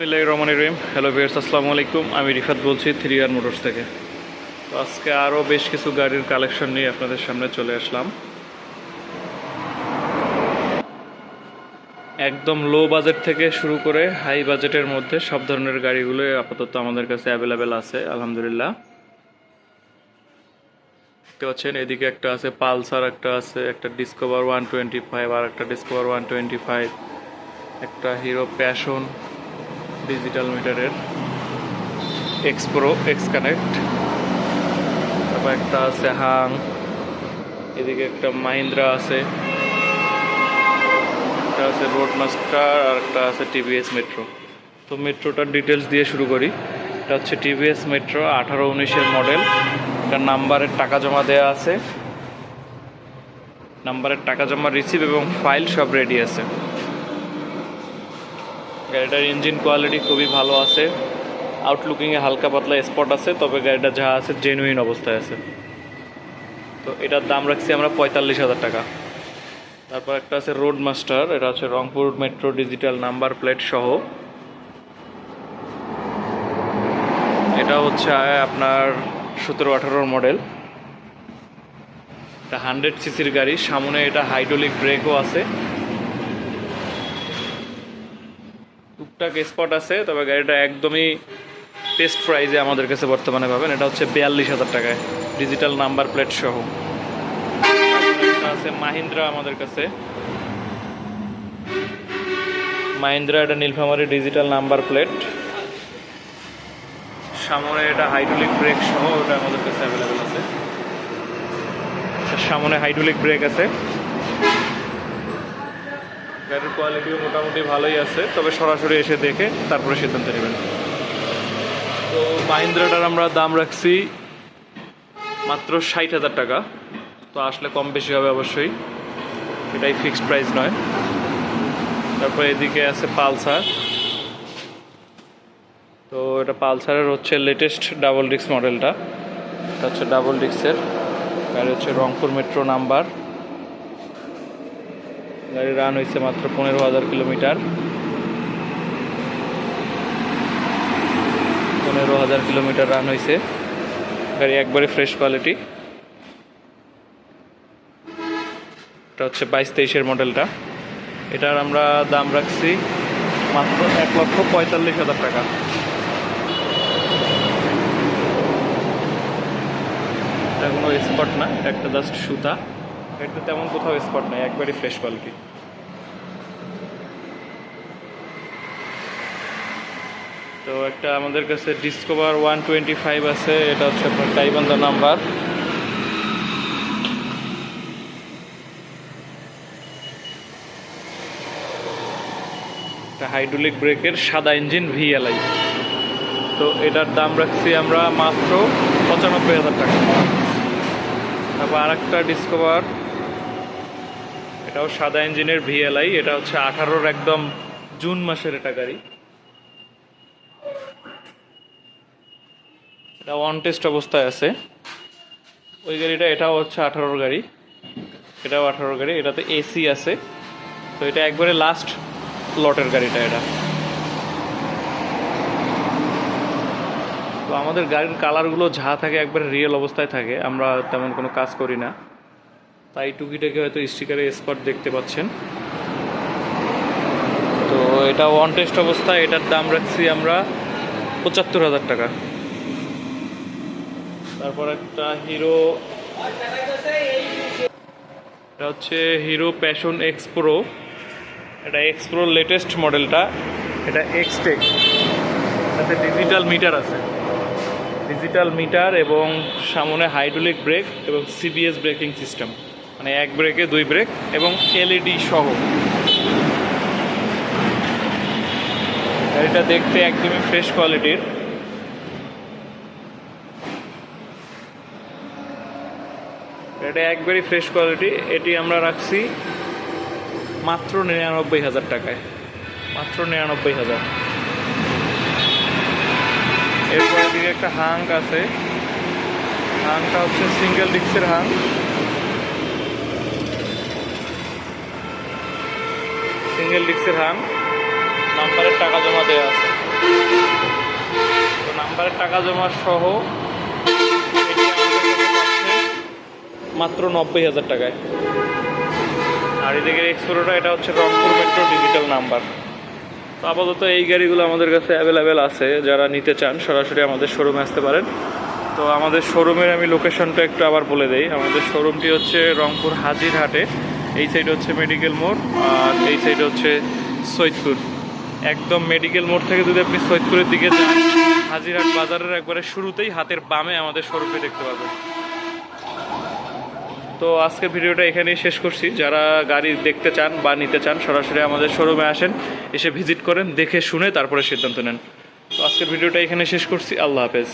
বিসমিল্লাহির রহমানির রহিম। Hello viewers আসসালামু আলাইকুম। আমি রিফাত বলছি থ্রি আর মোটরস থেকে। তো আজকে আরও বেশ কিছু গাড়ির কালেকশন নিয়ে আপনাদের সামনে চলে আসলাম। একদম লো বাজেট থেকে শুরু করে হাই বাজেটের মধ্যে সব ধরনের গাড়িগুলো আপাতত আমাদের কাছে অ্যাভেলেবেল আছে, আলহামদুলিল্লাহ। দেখতে পাচ্ছেন, এদিকে একটা আছে পালসার, একটা আছে একটা ডিসকভার ওয়ান টোয়েন্টি ফাইভ আর একটা ডিসকভার ওয়ান টোয়েন্টি ফাইভ একটা হিরো প্যাশন ডিজিটাল মিটারের এক্স প্রো এক্স কানেক্ট তারপর একটা আছে হাং এদিকে একটা মাহিন্দ্রা আছে। একটা আছে রোড মাস্টার আর একটা আছে টিভিএস মেট্রো তো মেট্রোটার ডিটেলস দিয়ে শুরু করি। এটা হচ্ছে টিভিএস মেট্রো আঠারো উনিশের মডেল এটার নাম্বারের টাকা জমা দেওয়া আছে। নাম্বারের টাকা জমা রিসিভ এবং ফাইল সব রেডি আছে। গাড়িটার ইঞ্জিন কোয়ালিটি খুবই ভালো আছে। আউটলুকিংয়ে হালকা পাতলা স্পট আছে, তবে গাড়িটা যা আছে জেনুইন অবস্থায় আছে। তো এটার দাম রাখছি আমরা পঁয়তাল্লিশ হাজার টাকা। তারপর একটা আছে রোড মাস্টার এটা হচ্ছে Rangpur metro digital number plate সহ। এটা হচ্ছে আপনার সতেরো আঠারোর মডেল এটা হান্ড্রেড সিসির গাড়ি, সামনে এটা হাইড্রোলিক ব্রেকও আছে। টুকটাক স্পট আছে, তবে গাড়িটা একদমই টেস্ট প্রাইজে আমাদের কাছে বর্তমানে পাবেন। এটা হচ্ছে বিয়াল্লিশ হাজার টাকায় ডিজিটাল নাম্বার প্লেট সহ। আছে মাহিন্দ্রা আমাদের কাছে। মাহিন্দ্রা, এটা নীলফামারি ডিজিটাল নাম্বার প্লেট সামনে এটা হাইড্রোলিক ব্রেক সহ, ওটা আমাদের কাছে অ্যাভেলেবেল আছে। সামনে হাইড্রোলিক ব্রেক আছে। গাড়ির কোয়ালিটিও মোটামুটি ভালোই আছে, তবে সরাসরি এসে দেখে তারপরে সিদ্ধান্ত নেবেন। তো মাহিন্দ্রাটার আমরা দাম রাখছি মাত্র ষাট হাজার টাকা। তো আসলে কম বেশি হবে অবশ্যই, এটাই ফিক্সড প্রাইস নয়। তারপর এদিকে আছে পালসার। তো এটা পালসারের হচ্ছে লেটেস্ট ডাবল ডিস্ক মডেলটা এটা হচ্ছে ডাবল ডিস্কের গাড়ি হচ্ছে রংপুর মেট্রো নাম্বার গাড়ি রান হয়েছে মাত্র পনেরো হাজার কিলোমিটার। পনেরো হাজার কিলোমিটার রান হয়েছে। গাড়ি একবারে ফ্রেশ কোয়ালিটি এটা হচ্ছে বাইশ তেইশের মডেলটা এটার আমরা দাম রাখছি মাত্র এক লক্ষ পঁয়তাল্লিশ হাজার টাকা। এটা কোনো স্পট না, একটা জাস্ট সুতা। এটা তেমন কোথাও স্পট নাই, একবারই ফ্রেশ কোয়ালিটি তো একটা আমাদের কাছে ডিসকভার ওয়ান টোয়েন্টি ফাইভ আছে, এটা হচ্ছে আপনার টাইবান্ধা নাম্বার এটা হাইড্রোলিক ব্রেকের সাদা ইঞ্জিন ভিএলআই তো এটার দাম রাখছি আমরা মাত্র পঁচানব্বই হাজার টাকা। তারপর আরেকটা ডিসকভার এটাও সাদা ইঞ্জিনের ভিএলআই এটা হচ্ছে আঠারোর একদম জুন মাসের এটা গাড়ি। এটা ওয়ান টেস্ট অবস্থায় আছে। ওই গাড়িটা এটাও হচ্ছে আঠারোর গাড়ি। এটাও আঠারোর গাড়ি, এটাতে এসি আছে। তো এটা একবারে লাস্ট লটের গাড়িটা এটা। তো আমাদের গাড়ির কালারগুলো যা থাকে একবারে রিয়েল অবস্থায় থাকে, আমরা তেমন কোনো কাজ করি না। তাই টুকিটাকে হয়তো স্টিকারে স্পট দেখতে পাচ্ছেন। তো এটা ওয়ান টেস্ট অবস্থা, এটার দাম রাখছি আমরা পঁচাত্তর হাজার টাকা। তারপর একটা হিরো এটা হচ্ছে হিরো প্যাশন এক্স প্রো এটা এক্স প্রো লেটেস্ট মডেলটা এটা এক্স টেক এটাতে ডিজিটাল মিটার আছে। ডিজিটাল মিটার এবং সামনে হাইড্রোলিক ব্রেক এবং সিবিএস ব্রেকিং সিস্টেম মানে এক ব্রেকে দুই ব্রেক এবং এলইডি সহ। গাড়িটা দেখতে একদমই ফ্রেশ কোয়ালিটির এটা একবারই ফ্রেশ কোয়ালিটি এটি আমরা রাখছি মাত্র নিরানব্বই হাজার টাকায়। মাত্র নিরানব্বই হাজার। এরপর দিকে একটা হাঙ্ক আছে। হাঙ্কটা হচ্ছে সিঙ্গেল ডিক্সের হাঙ্ক। সিঙ্গেল ডিক্সের হাঙ্ক নাম্বারের টাকা জমা দেওয়া আছে। তো নাম্বারের টাকা জমা সহ মাত্র নব্বই হাজার টাকায়। আর এদিকে এক্সপ্লোরটা এটা হচ্ছে রংপুর মেট্রো ডিজিটাল নাম্বার তো আপাতত এই গাড়িগুলো আমাদের কাছে অ্যাভেলেবেল আছে, যারা নিতে চান, সরাসরি আমাদের শোরুমে আসতে পারেন। তো আমাদের শোরুমের আমি লোকেশনটা একটু আবার বলে দেই। আমাদের শোরুমটি হচ্ছে রংপুর হাজিরহাটে। এই সাইড হচ্ছে মেডিকেল মোড় আর এই সাইড হচ্ছে সৈয়দপুর। একদম মেডিকেল মোড় থেকে যদি আপনি সৈয়দপুরের দিকে যান, হাজিরহাট বাজারের একবারে শুরুতেই হাতের বামে আমাদের শোরুমটি দেখতে পাবেন। তো আজকের ভিডিওটা এখানেই শেষ করছি। যারা গাড়ি দেখতে চান বা নিতে চান, সরাসরি আমাদের শোরুমে আসেন, এসে ভিজিট করেন, দেখে শুনে তারপরে সিদ্ধান্ত নেন। তো আজকের ভিডিওটা এখানে শেষ করছি। আল্লাহ হাফেজ।